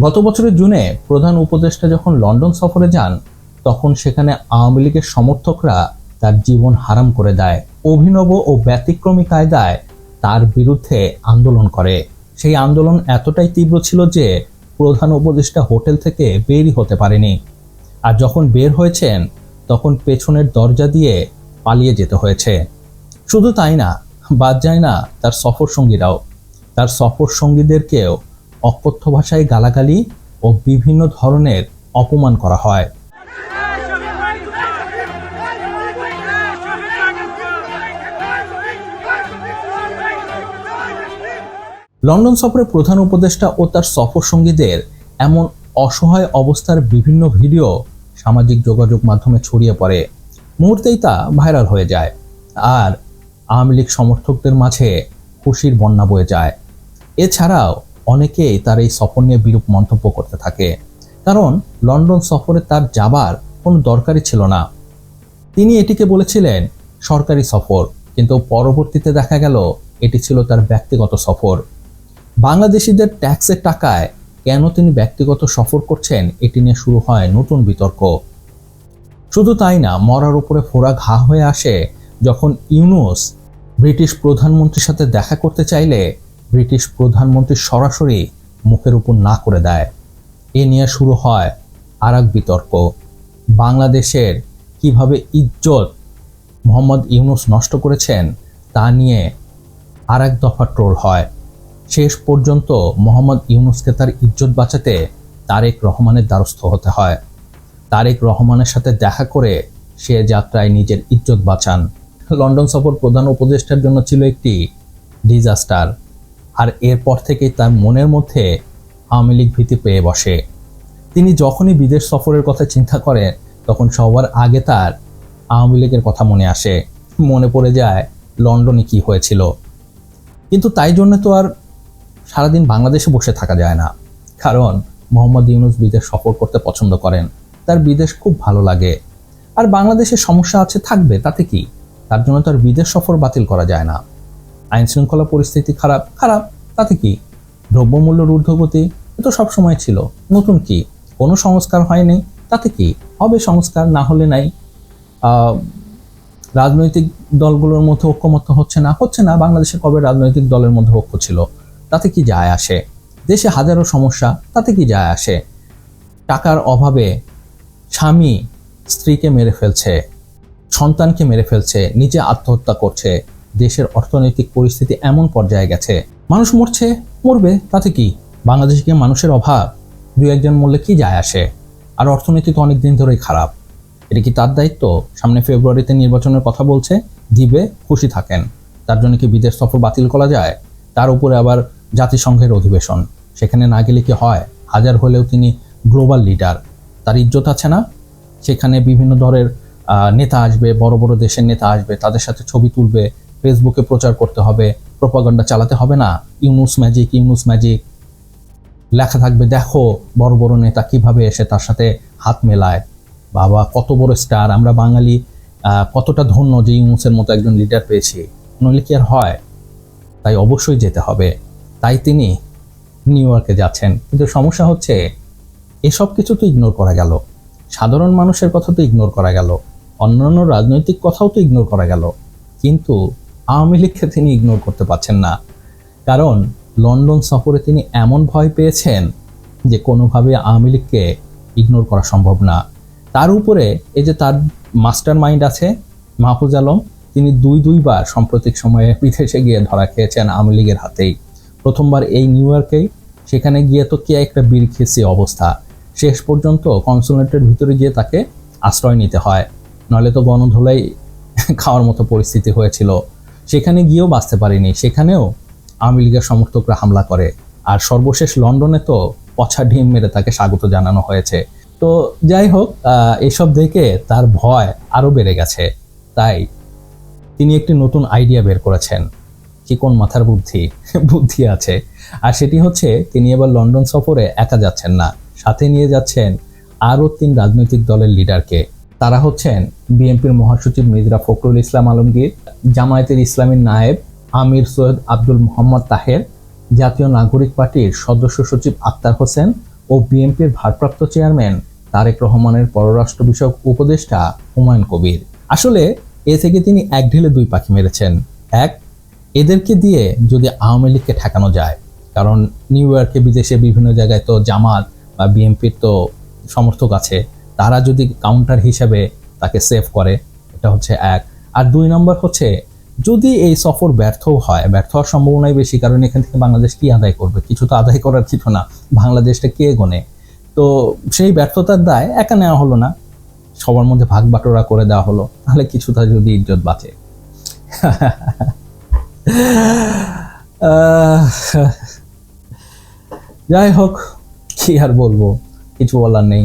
গত বছরের জুনে প্রধান উপদেষ্টা যখন লন্ডন সফরে যান, তখন সেখানে আওয়ামী লীগের সমর্থকরা তার জীবন হারাম করে দেয়। অভিনব ও ব্যতিক্রমী কায়দায় তার বিরুদ্ধে আন্দোলন করে। সেই আন্দোলন এতটাই তীব্র ছিল যে প্রধান উপদেষ্টা হোটেল থেকে বেরই হতে পারেনি। আর যখন বের হয়েছেন, তখন পেছনের দরজা দিয়ে পালিয়ে যেতে হয়েছে। শুধু তাই না, বাদ যায় না তার সফর সঙ্গীরাও তার সফর সঙ্গীদেরকেও অকথ্য ভাষায় গালাগালি ও বিভিন্ন ধরনের অপমান করা হয়। লন্ডন সফরে প্রধান উপদেষ্টা ও তার সফর সঙ্গীদের এমন অসহায় অবস্থার বিভিন্ন ভিডিও সামাজিক যোগাযোগ মাধ্যমে ছড়িয়ে পড়ে। মুহূর্তেই তা ভাইরাল হয়ে যায় আর আওয়ামী লীগ সমর্থকদের মাঝে খুশির বন্যা বয়ে যায়। এছাড়াও অনেকেই তার এই সফর নিয়ে বিরূপ মন্তব্য করতে থাকে। কারণ লন্ডন সফরে তার যাবার কোনো দরকারই ছিল না। তিনি এটিকে বলেছিলেন, সরকারি সফর। কিন্তু পরবর্তীতে দেখা গেল, এটি ছিল তার ব্যক্তিগত সফর। বাংলাদেশিদের ট্যাক্সের টাকায় কেন তিনি ব্যক্তিগত সফর করছেন, এটি নিয়ে শুরু হয় নতুন বিতর্ক। শুধু তাই না, মরার উপরে ফোড়া ঘা হয়ে আসে যখন ইউনুস ব্রিটিশ প্রধানমন্ত্রীর সাথে দেখা করতে চাইলে ব্রিটিশ প্রধানমন্ত্রী সরাসরি মুখের উপর না করে দেয়। এ নিয়ে শুরু হয় আর বিতর্ক। বাংলাদেশের কীভাবে ইজ্জত মোহাম্মদ ইউনুস নষ্ট করেছেন তা নিয়ে আর এক দফা ট্রোল হয়। শেষ পর্যন্ত মোহাম্মদ ইউনুসকে তার ইজ্জত বাঁচাতে তারেক রহমানের দ্বারস্থ হতে হয়। তারেক রহমানের সাথে দেখা করে সে যাত্রায় নিজের ইজ্জত বাঁচান। লন্ডন সফর প্রধান উপদেষ্টার জন্য ছিল একটি ডিজাস্টার। আর এরপর থেকেই তার মনের মধ্যে আওয়ামী লীগ ভীতি পেয়ে বসে। তিনি যখনই বিদেশ সফরের কথা চিন্তা করেন, তখন সবার আগে তার আওয়ামী লীগের কথা মনে আসে। মনে পড়ে যায়, লন্ডনে কি হয়েছিল। কিন্তু তাই জন্য তো আর সারাদিন বাংলাদেশে বসে থাকা যায় না। কারণ মোহাম্মদ ইউনুস বিদেশ সফর করতে পছন্দ করেন। তার বিদেশ খুব ভালো লাগে। আর বাংলাদেশের সমস্যা আছে, থাকবে, তাতে কি? তার জন্য তার বিদেশ সফর বাতিল করা যায় না। আইন শৃঙ্খলা পরিস্থিতি খারাপ খারাপ, তাতে কি? দ্রব্যমূল্যের ঊর্ধ্বগতি, এ তো সবসময় ছিল। নতুন কি? কোনো সংস্কার হয়নি, তাতে কি? হবে সংস্কার, না হলে নাই। রাজনৈতিক দলগুলোর মধ্যে ঐক্যমত্য হচ্ছে না হচ্ছে না। বাংলাদেশে কবে রাজনৈতিক দলের মধ্যে ঐক্য ছিল? তাতে কি যায় আসে? দেশে হাজারো সমস্যা, তাতে কি যায় আসে? টাকার অভাবে স্বামী স্ত্রীকে মেরে ফেলছে, সন্তানকে মেরে ফেলছে, নিজে আত্মহত্যা করছে দেশের অর্থনৈতিক পরিস্থিতি এমন পর্যায়ে গেছে। মানুষ মরছে, মরবে, তাতে কি? বাংলাদেশে কি মানুষের অভাব? দু একজন মরলে কি যায় আসে? আর অর্থনীতি তো অনেক দিন ধরেই খারাপ। এটা কি তার দায়িত্ব? সামনে ফেব্রুয়ারিতে নির্বাচনের কথা বলছে, দিবে, খুশি থাকেন। তার জন্য কি বিদেশ সফর বাতিল করা যায়? তার উপরে আবার জাতিসংঘের অধিবেশন। সেখানে না গেলে কি হয়? হাজার হলেও তিনি গ্লোবাল লিডার। তার ইজ্জত আছে না? সেখানে বিভিন্ন ধরনের নেতা আসবে, বড় বড় দেশের নেতা আসবে, তাদের সাথে ছবি তুলবে ফেসবুকে প্রচার করতে হবে, প্রপাগান্ডা চালাতে হবে না, ইউনুস ম্যাজিক ইউনুস ম্যাজিক লেখা থাকবে, দেখো বড় বড় নেতা কীভাবে এসে তার সাথে হাত মেলায়। বাবা, কত বড় স্টার আমরা বাঙালি কতটা ধন্য যে ইউনুসের মতো একজন লিডার পেয়েছি। নইলে কি আর হয়? তাই অবশ্যই যেতে হবে। তাই তিনি নিউ ইয়র্কে যাচ্ছেন। কিন্তু সমস্যা হচ্ছে, এসব কিছু তো ইগনোর করা গেল। সাধারণ মানুষের কথা তো ইগনোর করা গেল। অন্যান্য রাজনৈতিক কথাও তো ইগনোর করা গেল। কিন্তু আওয়ামী লীগকে তিনি ইগনোর করতে পারছেন না। কারণ লন্ডন সফরে তিনি এমন ভয় পেয়েছেন যে কোনোভাবে আওয়ামী লীগকে ইগনোর করা সম্ভব না। তার উপরে এই যে তার মাস্টার মাইন্ড আছে, মাহফুজ আলম, তিনি দুই দুইবার সাম্প্রতিক সময়ে বিদেশে গিয়ে ধরা খেয়েছেন আওয়ামী লীগের হাতেই। প্রথমবার এই নিউ ইয়র্কেই, সেখানে গিয়ে তো কে একটা বীর খেসি অবস্থা। শেষ পর্যন্ত কনসুলেটের ভিতরে গিয়ে তাকে আশ্রয় নিতে হয়। নলে তো গণধোলাই খাওয়ার মতো পরিস্থিতি হয়েছিল। সেখানে গিয়েও বাঁচতে পারিনি। সেখানেও আওয়ামী লীগের সমর্থকরা হামলা করে। আর সর্বশেষ লন্ডনে তো পছা ঢিম মেরে তাকে স্বাগত জানানো হয়েছে। তো যাই হোক এসব দেখে তার ভয় আরও বেড়ে গেছে। তাই তিনি একটি নতুন আইডিয়া বের করেছেন। কি কোন মাথার বুদ্ধি? বুদ্ধি আছে। আর সেটি হচ্ছে, তিনি এবার লন্ডন সফরে একা যাচ্ছেন না। সাথে নিয়ে যাচ্ছেন আরও তিন রাজনৈতিক দলের লিডারকে তারা হচ্ছেন বিএনপির মহাসচিব মির্জা ফখরুল ইসলাম আলমগীর, জামায়াতের ইসলামীর নায়েব আমির সৈয়দ আব্দুল মোহাম্মদ তাহের, জাতীয় নাগরিক পার্টির সদস্য সচিব আক্তার হোসেন ও বিএনপির ভারপ্রাপ্ত চেয়ারম্যান তারেক রহমানের পররাষ্ট্র বিষয়ক উপদেষ্টা হুমায়ুন কবির। আসলে এ থেকে তিনি এক ঢিলে দুই পাখি মেরেছেন। এক, এদেরকে দিয়ে যদি আওয়ামী লীগকে ঠেকানো যায়, কারণ নিউ ইয়র্কে বিদেশে বিভিন্ন জায়গায় তো জামাত বা বিএনপির তো সমর্থক আছে। তারা যদি কাউন্টার হিসেবে তাকে সেভ করে, এটা হচ্ছে এক। আর দুই নম্বর হচ্ছে, যদি এই সফর ব্যর্থ হয়, ব্যর্থ হওয়ার সম্ভাবনাই বেশি, কারণ এখান থেকে বাংলাদেশ কি আদায় করবে? কিছু তো আদায় করার কিছু না। বাংলাদেশটা কে গনে? তো সেই ব্যর্থতার দায় একা নেওয়া হলো না। সবার মধ্যে ভাগ বাটোরা করে দেওয়া হলো। তাহলে কিছুটা যদি ইজ্জত বাঁচে। যাই হোক, কি আর বলব? কিছু বলার নেই।